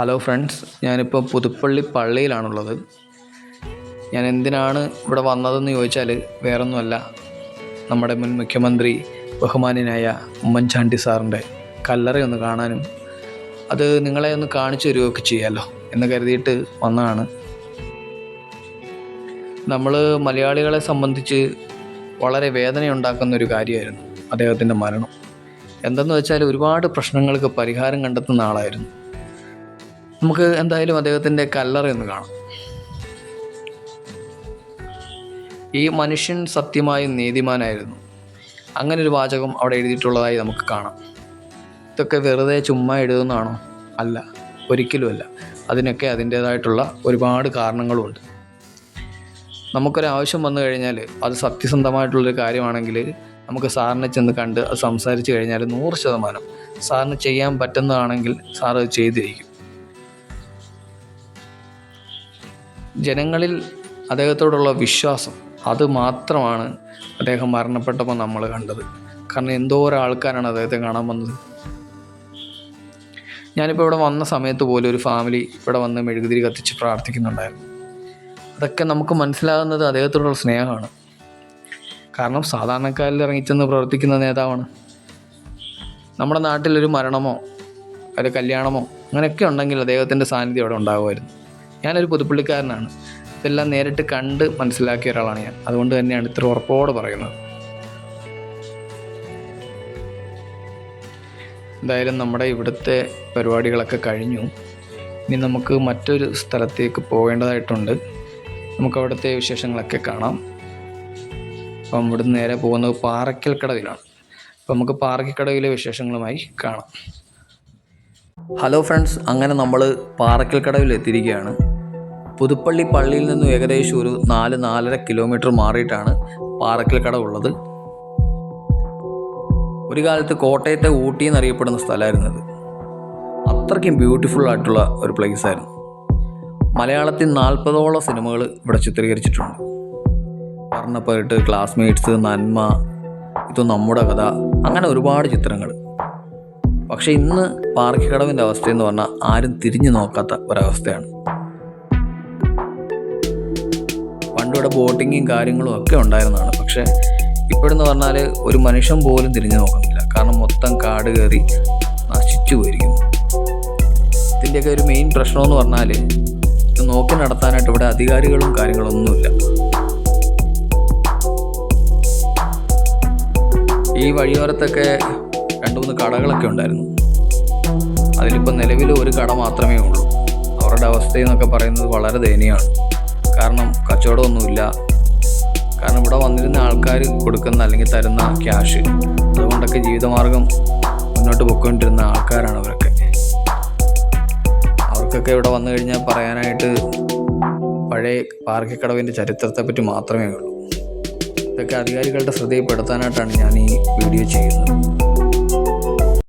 Hello friends ഞാനിപ്പോൾ പുതുപ്പള്ളി പള്ളിയിലാണുള്ളത്. ഞാൻ എന്തിനാണ് ഇവിടെ വന്നതെന്ന് ചോദിച്ചാൽ വേറൊന്നുമല്ല. നമ്മുടെ മുൻ മുഖ്യമന്ത്രി ബഹുമാന്യനായ ഉമ്മൻചാണ്ടി സാറിന്റെ കല്ലറയൊന്ന് കാണാനും അത് നിങ്ങളെ ഒന്ന് കാണിച്ചു തരികയൊക്കെ ചെയ്യാമല്ലോ എന്ന് കരുതിയിട്ട് വന്നതാണ്. നമ്മൾ മലയാളികളെ സംബന്ധിച്ച് വളരെ വേദനയുണ്ടാക്കുന്ന ഒരു കാര്യമായിരുന്നു അദ്ദേഹത്തിന്റെ മരണം. എന്തെന്ന് വെച്ചാൽ ഒരുപാട് പ്രശ്നങ്ങൾക്ക് പരിഹാരം കണ്ടെത്തുന്ന ആളായിരുന്നു. നമുക്ക് എന്തായാലും അദ്ദേഹത്തിന്റെ കല്ലറയൊന്ന് കാണാം. ഈ മനുഷ്യൻ സത്യമായും നീതിമാനായിരുന്നു. അങ്ങനെ ഒരു വാചകം അവിടെ എഴുതിയിട്ടുള്ളതായി നമുക്ക് കാണാം. ഇതൊക്കെ വെറുതെ ചുമ്മാ എഴുതുന്നതാണോ? അല്ല ഒരിക്കലുമല്ല. അതിനൊക്കെ അതിന്റേതായിട്ടുള്ള ഒരുപാട് കാരണങ്ങളുമുണ്ട് നമുക്കൊരാവശ്യം വന്നു കഴിഞ്ഞാൽ അത് സത്യസന്ധമായിട്ടുള്ളൊരു കാര്യമാണെങ്കിൽ നമുക്ക് സാറിനെ ചെന്ന് കണ്ട് അത് സംസാരിച്ച് കഴിഞ്ഞാൽ നൂറ് ശതമാനം സാറിന് ചെയ്യാൻ പറ്റുന്നതാണെങ്കിൽ സാർ അത് ചെയ്തിരിക്കും. ജനങ്ങളിൽ അദ്ദേഹത്തോടുള്ള വിശ്വാസം അത് മാത്രമാണ് അദ്ദേഹം മരണപ്പെട്ടപ്പോൾ നമ്മൾ കണ്ടത്. കാരണം എന്തോരം ആൾക്കാരാണ് അദ്ദേഹത്തെ കാണാൻ വന്നത്. ഞാനിപ്പോൾ ഇവിടെ വന്ന സമയത്ത് പോലും ഒരു ഫാമിലി ഇവിടെ വന്ന് മെഴുകുതിരി കത്തിച്ച് പ്രാർത്ഥിക്കുന്നുണ്ടായിരുന്നു. അതൊക്കെ നമുക്ക് മനസ്സിലാകുന്നത് അദ്ദേഹത്തോടുള്ള സ്നേഹമാണ്. കാരണം സാധാരണക്കാരിൽ ഇറങ്ങിച്ചെന്ന് പ്രവർത്തിക്കുന്ന നേതാവാണ്. നമ്മുടെ നാട്ടിലൊരു മരണമോ ഒരു കല്യാണമോ അങ്ങനെയൊക്കെ ഉണ്ടെങ്കിൽ അദ്ദേഹത്തിന്റെ സാന്നിധ്യം അവിടെ ഉണ്ടാകുമായിരുന്നു ഞാനൊരു പുതുപ്പള്ളിക്കാരനാണ്. ഇതെല്ലാം നേരിട്ട് കണ്ട് മനസ്സിലാക്കിയ ഒരാളാണ് ഞാൻ. അതുകൊണ്ട് തന്നെയാണ് ഇത്ര ഉറപ്പോടെ പറയുന്നത്. എന്തായാലും നമ്മുടെ ഇവിടുത്തെ പരിപാടികളൊക്കെ കഴിഞ്ഞു. ഇനി നമുക്ക് മറ്റൊരു സ്ഥലത്തേക്ക് പോകേണ്ടതായിട്ടുണ്ട്. നമുക്ക് അവിടുത്തെ വിശേഷങ്ങളൊക്കെ കാണാം. അപ്പം ഇവിടുന്ന് നേരെ പോകുന്നത് പാറയ്ക്കൽ കടവിലാണ് അപ്പം നമുക്ക് പാറയ്ക്കൽ വിശേഷങ്ങളുമായി കാണാം. ഹലോ ഫ്രണ്ട്സ് അങ്ങനെ നമ്മൾ പാറക്കൽ കടവിൽ എത്തിയിരിക്കുകയാണ്. പുതുപ്പള്ളി പള്ളിയിൽ നിന്നും ഏകദേശം ഒരു നാല് നാലര കിലോമീറ്റർ മാറിയിട്ടാണ് പാറക്കൽ കടവ് ഉള്ളത്. ഒരു കാലത്ത് കോട്ടയത്തെ ഊട്ടി എന്നറിയപ്പെടുന്ന സ്ഥലമായിരുന്നത് അത്രയ്ക്കും ബ്യൂട്ടിഫുൾ ആയിട്ടുള്ള ഒരു പ്ലേസ് ആയിരുന്നു. മലയാളത്തിൽ നാൽപ്പതോളം സിനിമകൾ ഇവിടെ ചിത്രീകരിച്ചിട്ടുണ്ട്. പറഞ്ഞപ്പോയിട്ട് ക്ലാസ്മേറ്റ്സ് നന്മ ഇത് നമ്മുടെ കഥ അങ്ങനെ ഒരുപാട് ചിത്രങ്ങൾ പക്ഷെ ഇന്ന് പാർക്കിക്കടവിന്റെ അവസ്ഥയെന്ന് പറഞ്ഞാൽ ആരും തിരിഞ്ഞു നോക്കാത്ത ഒരവസ്ഥയാണ്. പണ്ടിവിടെ ബോട്ടിങ്ങും കാര്യങ്ങളും ഒക്കെ ഉണ്ടായിരുന്നതാണ്. പക്ഷേ ഇപ്പോഴെന്ന് പറഞ്ഞാൽ ഒരു മനുഷ്യൻ പോലും തിരിഞ്ഞു നോക്കുന്നില്ല. കാരണം മൊത്തം കാട് കയറി നശിച്ചു പോയിരിക്കുന്നു. ഇതിന്റെയൊക്കെ ഒരു മെയിൻ പ്രശ്നമെന്ന് പറഞ്ഞാൽ ഇത് നോക്കി നടത്താനായിട്ട് ഇവിടെ അധികാരികളും കാര്യങ്ങളൊന്നുമില്ല. ഈ വഴിയോരത്തൊക്കെ രണ്ട് മൂന്ന് കടകളൊക്കെ ഉണ്ടായിരുന്നു. അതിലിപ്പോൾ നിലവിൽ ഒരു കട മാത്രമേ ഉള്ളൂ. അവരുടെ അവസ്ഥ എന്നൊക്കെ പറയുന്നത് വളരെ ദയനീയമാണ്. കാരണം കച്ചവടമൊന്നുമില്ല. കാരണം ഇവിടെ വന്നിരുന്ന ആൾക്കാർ കൊടുക്കുന്ന അല്ലെങ്കിൽ തരുന്ന ക്യാഷ് അതുകൊണ്ടൊക്കെ ജീവിതമാർഗം മുന്നോട്ട് പൊയ്ക്കൊണ്ടിരുന്ന ആൾക്കാരാണ് അവരൊക്കെ. അവർക്കൊക്കെ ഇവിടെ വന്നു കഴിഞ്ഞാൽ പറയാനായിട്ട് പഴയ പാർക്കിക്കടവിന്റെ ചരിത്രത്തെപ്പറ്റി മാത്രമേ ഉള്ളൂ. ഇതൊക്കെ അധികാരികളുടെ ശ്രദ്ധയിൽപ്പെടുത്താനായിട്ടാണ് ഞാൻ ഈ വീഡിയോ ചെയ്യുന്നത്.